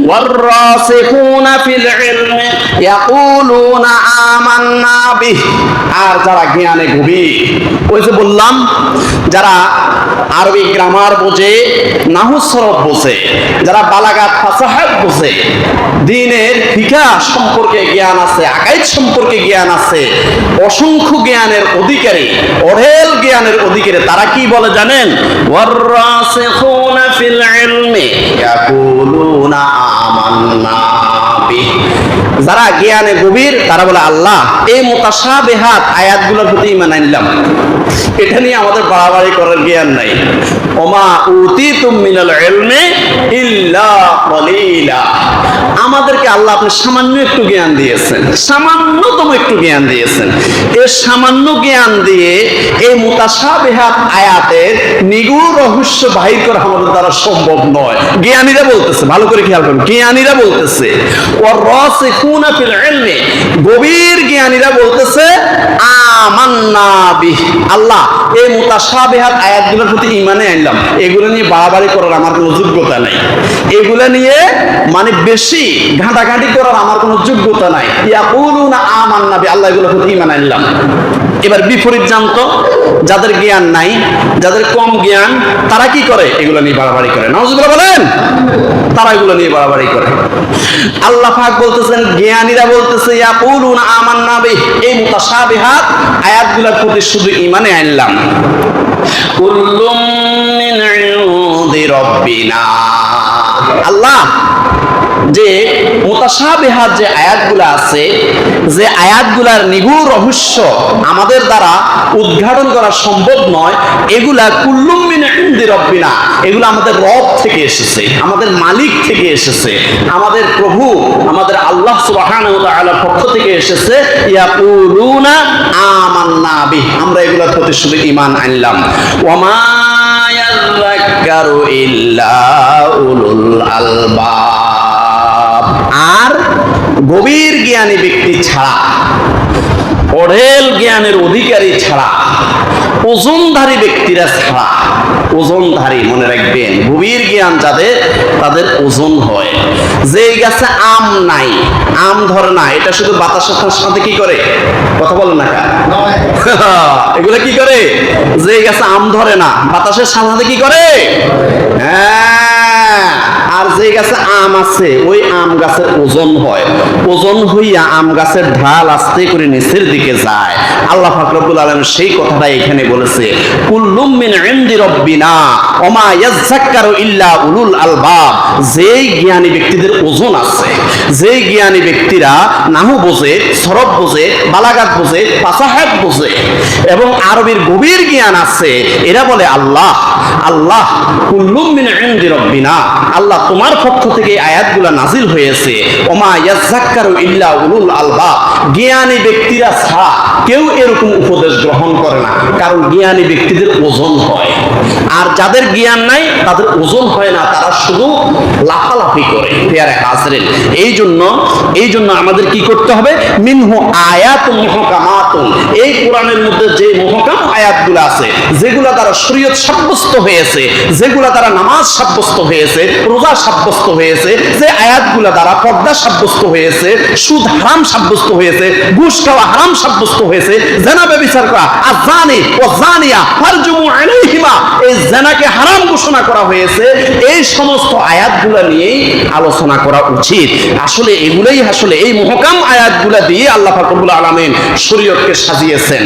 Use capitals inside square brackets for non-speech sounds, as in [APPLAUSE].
والراسخون في العلم يقولون آمنا به আর যারা জ্ঞানে গভীর ওই যে বললাম যারা আরবি গ্রামার বোঝে, নাহুসরফ বোঝে, যারা বালাগাত ফাসাহাত বোঝে। দিনের ফিকা সম্পর্কে জ্ঞান আছে, আকাইদ সম্পর্কে জ্ঞান আছে, অসংখ্য জ্ঞানের অধিকারী, অঢেল জ্ঞানের অধিকারী, তারা কি বলে জানেন? ওয়াররাসিখুনা ফিল ইলমি, ইয়াকুলুনা আমান্না। যারা জ্ঞানে গভীর, তারা বলে, আল্লাহ, এই মোতাসাবেহাত আয়াতগুলোর প্রতি ইমান আনলাম। এটা নিয়ে আমাদের বাড়াবাড়ি করার জ্ঞান নাই। ওমা উতি ইলমি ইল্লা কলিলা। আমাদেরকে আল্লাহ আপনি সামান্য একটু জ্ঞান দিয়েছেন। সামান্যতম একটু জ্ঞান দিয়েছেন। এই সামান্য জ্ঞান দিয়ে এই মোতাসাবেহাত আয়াতের নিগুড় রহস্য বাহির করা আমাদের দ্বারা সম্ভব নয়। জ্ঞানীরা বলতেছে, ভালো করে খেয়াল করুন, জ্ঞানীরা বলতেছে ওর রস গভীর জ্ঞানীরা বলতেছে আল্লাহ, এই মুতাসাবিহাত আয়াতগুলোর প্রতি ইমানে আনলাম। এগুলো নিয়ে বাড়াবাড়ি করার আমার কোনো যোগ্যতা নাই। এগুলো নিয়ে মানে বেশি ঘাঁটাঘাঁটি করার আমার কোনো যোগ্যতা নাই। ইয়াকুলুনা আমান্না বি আল্লাহ এগুলোর প্রতি ইমান আনলাম। এবার বিপরীত জানতো, যাদের জ্ঞান নাই, যাদের কম জ্ঞান, তারা কি করে? এগুলো নিয়ে বাড়াবাড়ি করে। নজরুল বলেন, তারা এগুলো নিয়ে বাড়াবাড়ি করে। আল্লাহ পাক বলতেছেন, জ্ঞানীরা বলতেছে, ইয়াকুলুনা আমান্না বি এই মুতাসাবিহাত আয়াতগুলোর প্রতি শুধু ইমানে আনলাম। কুল্লুম মিন ইনদি রাব্বিনা। আল্লাহ যে মোতাসাবেহাত যে আয়াতগুলো আছে, যে আয়াতগুলার নিগুড় রহস্য আমাদের দ্বারা উদ্ঘাটন করা সম্ভব নয়, এগুলা কুল্লুম মিন ইনদি রব্বিনা। এগুলো আমাদের রব থেকে এসেছে, আমাদের মালিক থেকে এসেছে, আমাদের প্রভু, আমাদের আল্লাহ সুবহানাহু ওয়া পক্ষ থেকে এসেছে। ইয়াকুলুনা আমান্না বিহ। আমরা এগুলোর প্রতি শুধু ঈমান আনলাম। ওয়ামা ইয়াযাক্কারু ইল্লা উলুল আলবাব। গভীর জ্ঞানী ব্যক্তি ছাড়া, অঢেল জ্ঞানের অধিকারী ছাড়া, ওজনধারী ব্যক্তিরা ছাড়া, ওজনধারী মনে রাখবেন, গভীর জ্ঞান যাদের, তাদের ওজন হয়। যে গাছে আম নাই, আম ধরে না, এটা শুধু বাতাসের সাথে কি করে? কথা বলেন না? [LAUGHS] এগুলো কি করে? যে গাছে আম ধরে না, বাতাসের সাথে কি করে? হ্যাঁ। যে গাছে আম আছে, ওই আম গাছের ওজন হয়। ওজন হইয়া আম গাছের ঢাল আস্তে করে নিচের দিকে যায়। আল্লাহ ফাকরুল আলম সেই কথাটা এখানে বলেছে, কুল্লুম মিন ইনদি রব্বিনা ওমা ইল্লা উলুল আলবাব। যেই জ্ঞানী ব্যক্তিদের ওজন আছে, যেই জ্ঞানী ব্যক্তিরা নাহু বোঝে, সরব বোঝে, বালাগাত বোঝে ফাসাহাত বোঝে, এবং আরবির গভীর জ্ঞান আছে, এরা বলে, আল্লাহ আল্লাহ, কুল্লুম মিন ইনদি রব্বিনা। আল্লাহ তোমার পক্ষ থেকে আয়াতগুলো নাজিল হয়েছে। ওমা ইয়াজ্জাক্কারু ইল্লা উলুল আলবাব জ্ঞানী ব্যক্তিরা ছাড়া কেউ এরকম উপদেশ গ্রহণ করে না, কারণ জ্ঞানী ব্যক্তিদের ওজন হয়। আর যাদের জ্ঞান নাই, তাদের ওজন হয় না, তারা শুধু লাফালাফি করে, পেয়ারে হাজরেন এই জন্য এই জন্য আমাদের কি করতে হবে? মিনহু আয়াত মুহকামাতুন। এই কোরআনের মধ্যে যে মুহকাম আয়াতগুলো আছে, যেগুলো দ্বারা শরীয়ত সাব্যস্ত হয়েছে, যেগুলো দ্বারা নামাজ সাব্যস্ত হয়েছে, রোজা সাব্যস্ত হয়েছে, যে আয়াতগুলো দ্বারা পর্দা সাব্যস্ত হয়েছে, সুদ হারাম সাব্যস্ত হয়েছে, ঘুষ খাওয়া হারাম সাব্যস্ত হয়েছে, জেনা ব্যবচার করা আর জানি ও জানিয়া ফারজুমু আলাইহিমা, এই জেনাকে হারাম ঘোষণা করা হয়েছে, এই সমস্ত আয়াতগুলো নিয়েই আলোচনা করা উচিত। আসলে এগুলোই আসলে এই মহকাম আয়াতগুলো দিয়ে আল্লাহ ফাকরুল আলমেন শরীয়তকে সাজিয়েছেন।